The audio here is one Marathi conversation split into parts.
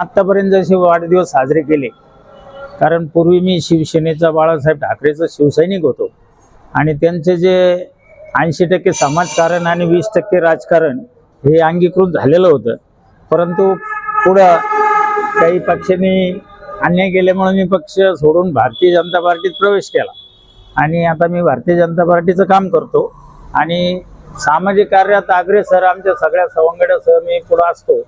आत्तापर्यंत जसे वाढदिवस साजरे केले कारण पूर्वी मी शिवसेनेचा बाळासाहेब ठाकरेचा शिवसैनिक होतो. आणि त्यांचे जे ऐंशी टक्के समाजकारण आणि वीस टक्के राजकारण हे अंगीकृत झालेलं होतं. परंतु पुढं काही पक्षांनी अन्याय केल्यामुळे मी पक्ष सोडून भारतीय जनता पार्टीत प्रवेश केला. आणि आता मी भारतीय जनता पार्टीचं काम करतो. आणि सामाजिक कार्यात अग्रेसर आमच्या सगळ्या सवंगड्यासह मी पुढं असतो.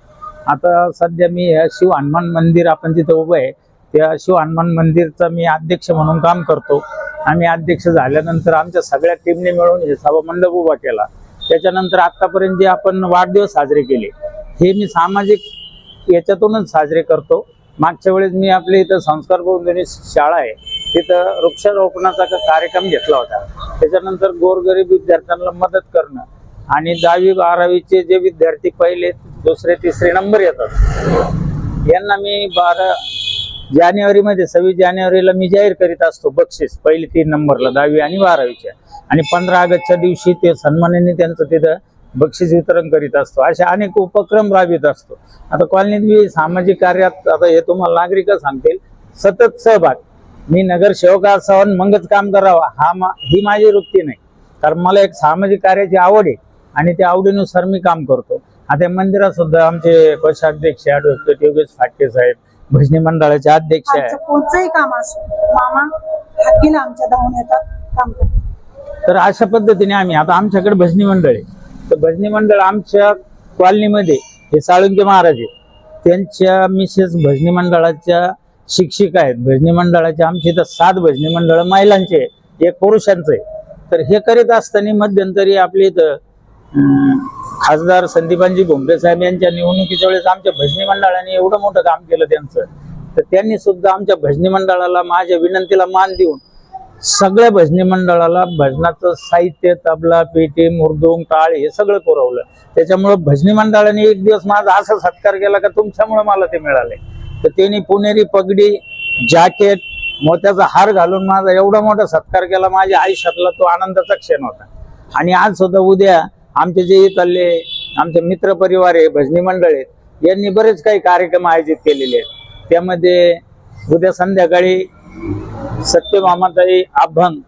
आता सध्या मी शिव हनुमान मंदिर आपण जिथे उभं आहे त्या शिव हनुमान मंदिरचा मी अध्यक्ष म्हणून काम करतो. आम्ही अध्यक्ष झाल्यानंतर आमच्या सगळ्या टीमने मिळून हे सभा मंडप उभा केला. त्याच्यानंतर आतापर्यंत जे आपण वाढदिवस साजरे केले हे मी सामाजिक याच्यातूनच साजरे करतो. मागच्या वेळेस मी आपल्या इथं संस्कार भवन शाळा आहे तिथं वृक्षारोपणाचा कार्यक्रम घेतला होता. त्याच्यानंतर गोरगरीब विद्यार्थ्यांना मदत करणं आणि दहावी बारावीचे जे विद्यार्थी पहिले दुसरे तिसरे नंबर येतात. यांना मी बारा जानेवारीमध्ये सव्वीस जानेवारीला मी जाहीर करीत असतो बक्षीस. पहिले तीन नंबरला दहावी आणि बारावीच्या आणि पंधरा ऑगस्टच्या दिवशी ते सन्मानाने त्यांचं तिथं बक्षीस वितरण करीत असतो. असे अनेक उपक्रम राबवित असतो. आता कॉलनीत मी सामाजिक कार्यात आता हे तुम्हाला नागरिक सांगतील सतत सहभाग. मी नगरसेवक असावं मगच काम करावं हा मा ही माझी वृत्ती नाही. कारण मला एक सामाजिक कार्याची आवड आहे. आणि त्या आवडीनुसार मी काम करतो. आता मंदिरात सुद्धा आमचे कोषाध्यक्ष ॲडव्होकेट योगेश फाटके साहेब भजनी मंडळाचे अध्यक्ष आहे आमचं कोणतंही काम असो मामा आमच्या धावून येतात काम करतात. तर अशा पद्धतीने आम्ही आता आमच्याकडे भजनी मंडळ आहे. तर भजनी मंडळ आमच्या कॉलनीमध्ये हे साळुंके महाराज आहे त्यांच्या मिसेस भजनी मंडळाच्या शिक्षिका आहेत. भजनी मंडळाचे आमच्या इथं सात भजनी मंडळ महिलांचे एक पुरुषांचं तर हे करीत असताना मध्यंतरी आपल्या इथं खासदार संदीपांजी भोंबरे साहेब यांच्या निवडणुकीच्या वेळेस आमच्या भजनी मंडळाने एवढं मोठं काम केलं त्यांचं. तर त्यांनी सुद्धा आमच्या भजनी मंडळाला माझ्या विनंतीला मान देऊन सगळ्या भजनी मंडळाला भजनाचं साहित्य तबला पेटी मुरदुंग टाळ हे सगळं पुरवलं. त्याच्यामुळं भजनी मंडळाने एक दिवस माझा असा सत्कार केला का तुमच्यामुळं मला ते मिळाले. तर त्यांनी पुणेरी पगडी जॅकेट मोत्याचा हार घालून माझा एवढा मोठा सत्कार केला. माझ्या आयुष्यातला तो आनंदाचा क्षण होता. आणि आज सुद्धा उद्या आमचे जे इथले आमचे मित्र परिवार आहे भजनी मंडळ आहेत यांनी बरेच काही कार्यक्रम आयोजित केलेले आहेत. त्यामध्ये उद्या संध्याकाळी सत्यमामाताई अभंग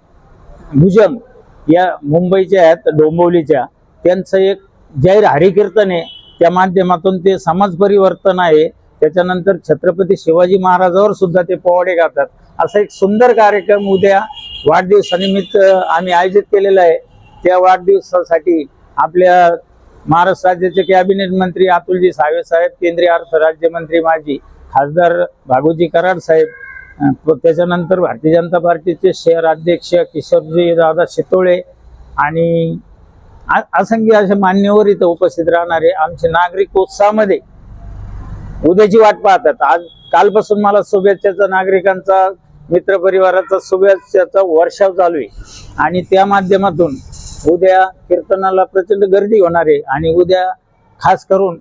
भुजंग या मुंबईच्या आहेत डोंबिवलीच्या. त्यांचं एक जाहीर हरिकीर्तन आहे. त्या माध्यमातून ते समाज परिवर्तन आहे. त्याच्यानंतर छत्रपती शिवाजी महाराजावर सुद्धा ते पोवाडे गातात असा एक सुंदर कार्यक्रम उद्या वाढदिवसानिमित्त आम्ही आयोजित केलेला आहे. त्या वाढदिवसासाठी आपल्या महाराष्ट्र राज्याचे कॅबिनेट मंत्री अतुलजी सावे साहेब केंद्रीय अर्थ राज्यमंत्री माजी खासदार भागोजी कराड साहेब त्याच्यानंतर भारतीय जनता पार्टीचे शहर अध्यक्ष किशोरजी दादा शितोळे आणि असंख्य असे मान्यवर इथं उपस्थित राहणारे आमचे नागरिक उत्साहामध्ये उद्याची वाट पाहतात. आज कालपासून मला शुभेच्छाचा नागरिकांचा मित्रपरिवाराचा शुभेच्छाचा वर्षाव चालू आहे. आणि त्या माध्यमातून उद्या कीर्तनाला प्रचंड गर्दी होणार आहे आणि उद्या खास करून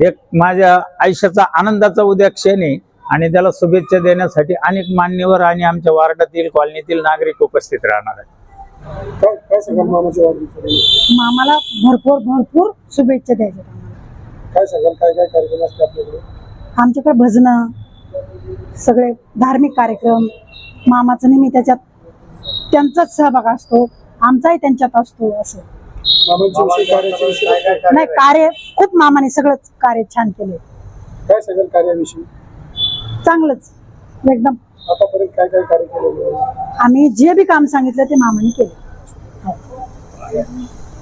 एक माझ्या आयुष्याचा आनंदाचा उद्या क्षण आहे आणि त्याला शुभेच्छा देण्यासाठी अनेक मान्यवर आणि आमच्या वार्डातील कॉलनीतील नागरिक उपस्थित राहणार आहेत. मामाला भरपूर भरपूर शुभेच्छा द्यायच्या आम्हाला. काय सांगाल? काय काय कार्यक्रम असते आपल्याकडे? आमच्याकडे भजनं सगळे धार्मिक कार्यक्रम मामाचं नेहमी त्याच्यात त्यांचाच सहभाग असतो. आमचाही त्यांच्यात असतो असं. नाही कार्य खूप मामाने सगळंच कार्य छान केले काय सांगाल कार्याविषयी? चांगलंच. एकदम. आतापर्यंत काय काय कार्य केलेले आम्ही जे बी काम सांगितलं ते मामाने केलं.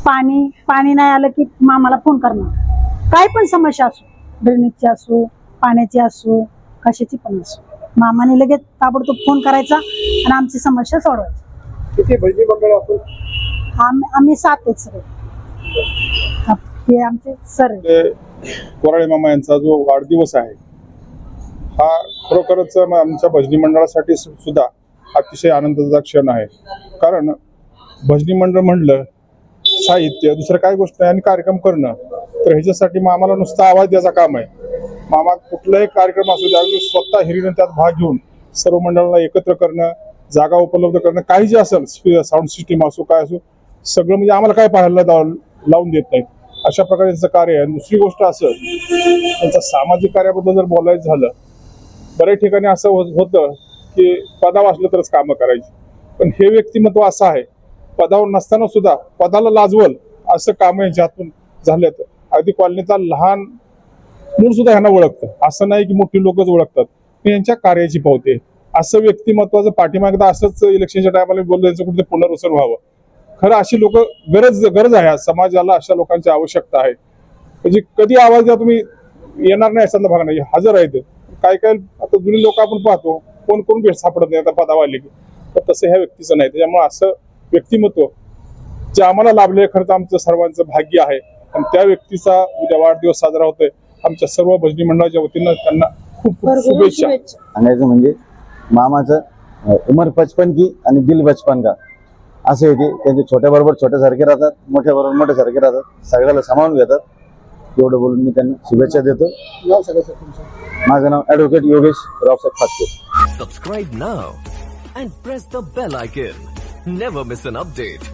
पाणी पाणी नाही आलं की मामाला फोन करणार. काय पण समस्या असो ड्रेनेजची असो पाण्याची असो कशाची पण असो. मामाने लगेच ताबडतोब फोन करायचा आणि आमची समस्या सोडवायची. किती भजनी मंडळ आपण? आम्ही आम्ही सात आहेत सगळे हा, हे आमचे सर आहेत. ते कोराळे मामा यांचा जो वाढदिवस आहे हा खरोखरच म- आमच्या भजनी मंडळासाठी सु- सुद्धा अतिशय आनंदाचा क्षण आहे. कारण भजनी मंडळ म्हणलं साहित्य दुसरं काय गोष्ट आहे आणि कार्यक्रम करणं तर ह्याच्यासाठी मामाला नुसता आवाज द्यायचा काम आहे. मामा कुठलाही कार्यक्रम असू द्या अगदी स्वतः हिरीनं त्यात भाग घेऊन सर्व मंडळाला एकत्र करणं जागा उपलब्ध करणं काही जे असेल साऊंड सिस्टीम असो काय असो सगळं म्हणजे आम्हाला काय पाहायला लावून देत नाही अशा प्रकारे त्यांचं कार्य आहे. दुसरी गोष्ट असं त्यांचं सामाजिक कार्याबद्दल जर बोलायचं झालं बऱ्याच ठिकाणी असं हो-, होतं की पदावर असलं तरच कामं करायची. पण हे व्यक्तिमत्व असं आहे पदावर नसताना सुद्धा पदाला लाजवल असं काम यांच्या हातून झाल्यात अगदी कॉलनीचा लहान मूळ सुद्धा ह्यांना ओळखतं. असं नाही की मोठी लोकच ओळखतात. यांच्या कार्याची पावते असं व्यक्तिमत्वाचं पाठीमागदा असंच इलेक्शनच्या टायमाला बोललं यांचं कुठे पुनर्वसन व्हावं. खरं अशी लोक गरज गरज आहे. समाजाला अशा लोकांची आवश्यकता आहे. म्हणजे कधी आवाज द्या तुम्ही येणार नाही असा भाग नाही. हजर आहेत. काय काय आता जुनी लोक आपण पाहतो कोण कोण भेट सापडत नाही. आता पदावर आले की. तर तसं ह्या व्यक्तीचं नाही. त्याच्यामुळे असं व्यक्तिमत्व जे आम्हाला लाभले खरं तर आमचं सर्वांचं भाग्य आहे. आणि त्या व्यक्तीचा उद्या वाढदिवस साजरा होतोय. आमच्या सर्व भजनी मंडळाच्या वतीनं त्यांना खूप खूप शुभेच्छा. सांगायचं म्हणजे? मामाचं उमर बचपन की आणि दिल बचपन का असे होते त्यांचे छोट्या बरोबर छोट्यासारखे राहतात मोठ्या बरोबर मोठ्यासारखे राहतात. सगळ्याला सामावून घेतात. एवढं बोलून मी त्यांना शुभेच्छा देतो. नाव माझं नाव advocate Yogesh Raosaheb Phatke. Subscribe now and press the bell icon. Never miss an update.